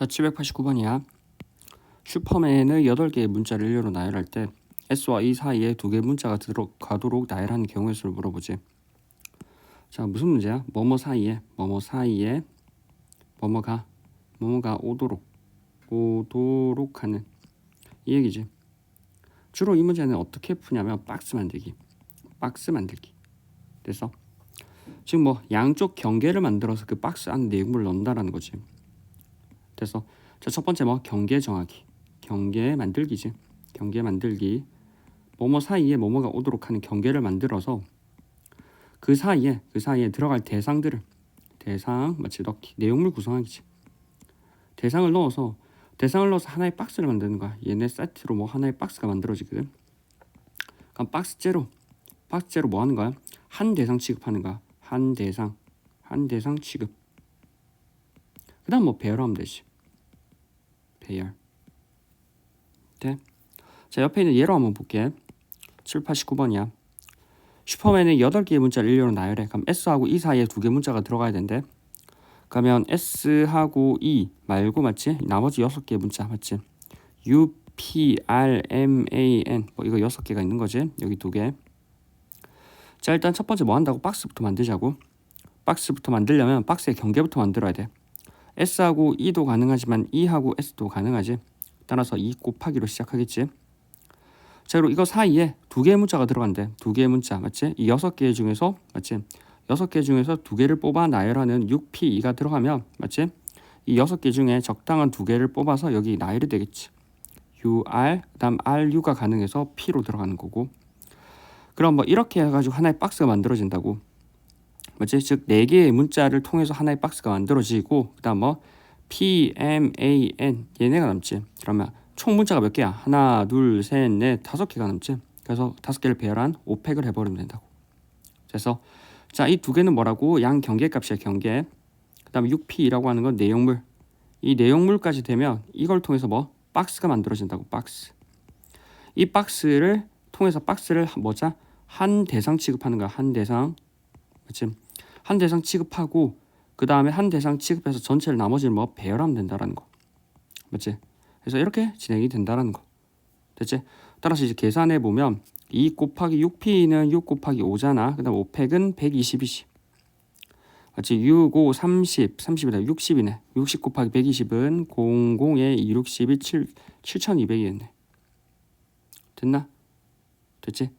자, 789번이야. 슈퍼맨의 8개의 문자를 일렬로 나열할 때 S와 E 사이에 두 개의 문자가 들어가도록 나열하는 경우의 수를 물어보지. 자, 무슨 문제야? 뭐뭐 사이에, 뭐뭐 사이에, 뭐뭐가, 뭐뭐가 오도록, 오도록 하는 이 얘기지. 주로 이 문제는 어떻게 푸냐면 박스 만들기, 박스 만들기. 그래서 지금 뭐 양쪽 경계를 만들어서 그 박스 안에 내용물을 넣는다라는 거지. 됐어. 자, 첫 번째 뭐 경계 정하기. 경계 만들기지. 경계 만들기. 뭐뭐 사이에 뭐뭐가 오도록 하는 경계를 만들어서 그 사이에 그 사이에 들어갈 대상들을 대상 마치 넣기 내용물 구성하기지. 대상을 넣어서 대상을 넣어서 하나의 박스를 만드는 거야. 얘네 세트로 뭐 하나의 박스가 만들어지거든. 그럼 박스째로 박스째로 뭐 하는 거야? 한 대상 취급하는 거야. 한 대상 한 대상 취급. 그다음 뭐 배열하면 되지. 배열. 돼? 자 옆에 있는 예로 한번 볼게. 7, 89번이야. 슈퍼맨의 8개의 문자를 일렬로 나열해. 그럼 S하고 E 사이에 두 개 문자가 들어가야 된대. 그러면 S하고 E 말고 맞지? 나머지 6개의 문자 맞지? U, P, R, M, A, N 뭐 이거 6개가 있는 거지. 여기 두 개. 자 일단 첫 번째 뭐 한다고? 박스부터 만들자고. 박스부터 만들려면 박스의 경계부터 만들어야 돼. S하고 E도 가능하지만 E하고 S도 가능하지. 따라서 E 곱하기로 시작하겠지. 자 그리고 이거 사이에 두 개의 문자가 들어간대. 두 개의 문자 맞지? 이 여섯 개 중에서 맞지? 여섯 개 중에서 두 개를 뽑아 나열하는 6P2가 들어가면 맞지? 이 여섯 개 중에 적당한 두 개를 뽑아서 여기 나열이 되겠지. UR 그다음 RU가 가능해서 P로 들어가는 거고. 그럼 뭐 이렇게 해가지고 하나의 박스가 만들어진다고. 맞지? 즉네 개의 문자를 통해서 하나의 박스가 만들어지고 그 다음 뭐 P, M, A, N 얘네가 남지. 그러면 총 문자가 몇 개야? 하나, 둘, 셋, 넷, 다섯 개가 남지. 그래서 다섯 개를 배열한 5팩을 해버리면 된다고. 그래서 자 이 두 개는 뭐라고? 양 경계 값이야 경계. 그 다음에 6P라고 하는 건 내용물. 이 내용물까지 되면 이걸 통해서 뭐 박스가 만들어진다고 박스. 이 박스를 통해서 박스를 뭐자 한 대상 취급하는 거야 한 대상. 맞지? 한 대상 취급하고 그 다음에 한 대상 취급해서 전체를 나머지를 뭐 배열하면 된다라는 거. 맞지? 그래서 이렇게 진행이 된다라는 거. 됐지? 따라서 이제 계산해 보면 2 곱하기 6p는 6 곱하기 5잖아. 그 다음 5팩은 120이지. 맞지? 6, 5, 30, 30이다. 60이네. 60 곱하기 120은 00에 2, 60이 7, 7200이었네. 됐나? 됐지?